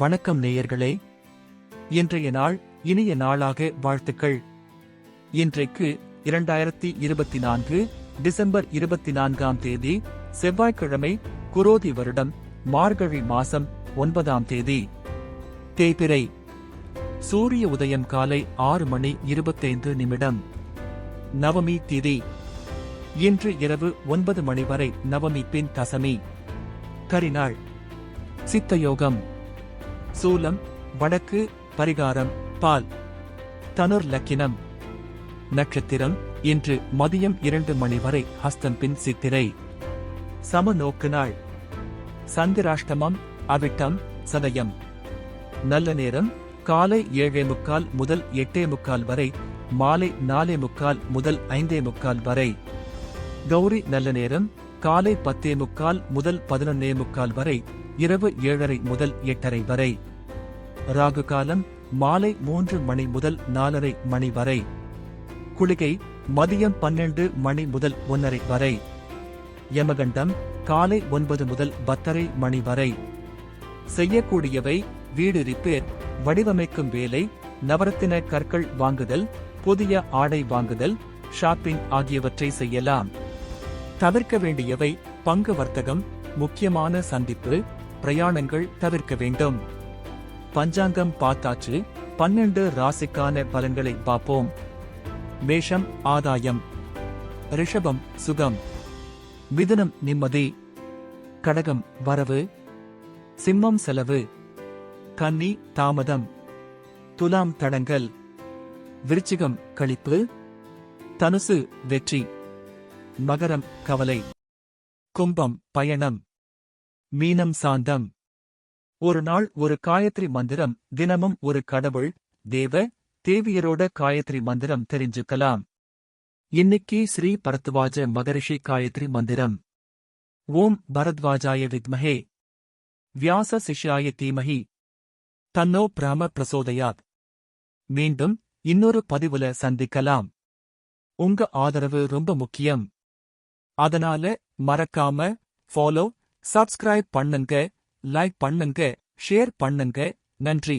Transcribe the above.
வணக்கம் நேயர்களே. இன்றைய நாள் இனிய நாளாக வாழ்த்துக்கள். இன்றைக்கு இரண்டாயிரத்தி இருபத்தி நான்கு டிசம்பர் இருபத்தி நான்காம் தேதி செவ்வாய்க்கிழமை குரோதி வருடம் மார்கழி மாசம் ஒன்பதாம் தேதி. தேய்பிரை சூரிய உதயம் காலை ஆறு மணி இருபத்தைந்து நிமிடம். நவமி திதி இன்று இரவு ஒன்பது மணி வரை நவமி பின் தசமி. கரிநாள் சித்தயோகம் சூலம் வடக்கு பரிகாரம் பால். தனுர் லக்கினம். நட்சத்திரம் இன்று மதியம் இரண்டு மணி வரை ஹஸ்தம் பின் சித்திரை. சமநோக்கு நாள். சந்திராஷ்டமம் அவிட்டம் சதயம். நல்ல நேரம் காலை ஏழே முக்கால் முதல் எட்டே முக்கால் வரை மாலை நாலே முக்கால் முதல் ஐந்தே முக்கால் வரை. கௌரி நல்ல நேரம் காலை பத்தே முக்கால் முதல் பதினொன்னே முக்கால் வரை இரவு ஏழரை முதல் எட்டரை வரை. ராகு காலம் மாலை மூன்று மணி முதல் நாலரை மணி வரை. குளிகை மதியம் பன்னெண்டு மணி முதல் ஒன்னரை வரை. யமகண்டம் காலை ஒன்பது முதல் பத்தரை மணி வரை. செய்யக்கூடியவை வீடு ரிப்பேர் வடிவமைக்கும் வேலை நவரத்தின கற்கள் வாங்குதல் புதிய ஆடை வாங்குதல் ஷாப்பிங் ஆகியவற்றை செய்யலாம். தவிர்க்க வேண்டியவை பங்கு வர்த்தகம் முக்கியமான சந்திப்பு பிரயாணங்கள் தவிர்க்க வேண்டும். பஞ்சாங்கம் பார்த்தாச்சு பன்னெண்டு ராசிக்கான பலன்களை பார்ப்போம். மேஷம் ஆதாயம். ரிஷபம் சுகம். மிதுனம் நிம்மதி. கடகம் வரவு. சிம்மம் செலவு. கன்னி தாமதம். துலாம் தடங்கல் விருச்சிகம் கழிப்பு. தனுசு வெற்றி. மகரம் கவலை. கும்பம் பயணம். மீனம் சாந்தம். ஒரு நாள் ஒரு காயத்ரி மந்திரம் தினமும் ஒரு கடவுள் தேவ தேவியரோட காயத்ரி மந்திரம் தெரிஞ்சுக்கலாம். இன்னைக்கு ஸ்ரீ பரத்வாஜ மகரிஷி காயத்ரி மந்திரம். ஓம் பரத்வாஜாய வித்மஹே. வியாச சிஷ்யாய தீமஹி. தன்னோ பிராம பிரசோதயாத். மீண்டும் இன்னொரு பதிவுல சந்திக்கலாம். உங்க ஆதரவு ரொம்ப முக்கியம். அதனால மறக்காம ஃபாலோ சப்ஸ்கிரைப் பண்ணுங்க லைக் பண்ணுங்க ஷேர் பண்ணுங்க. நன்றி.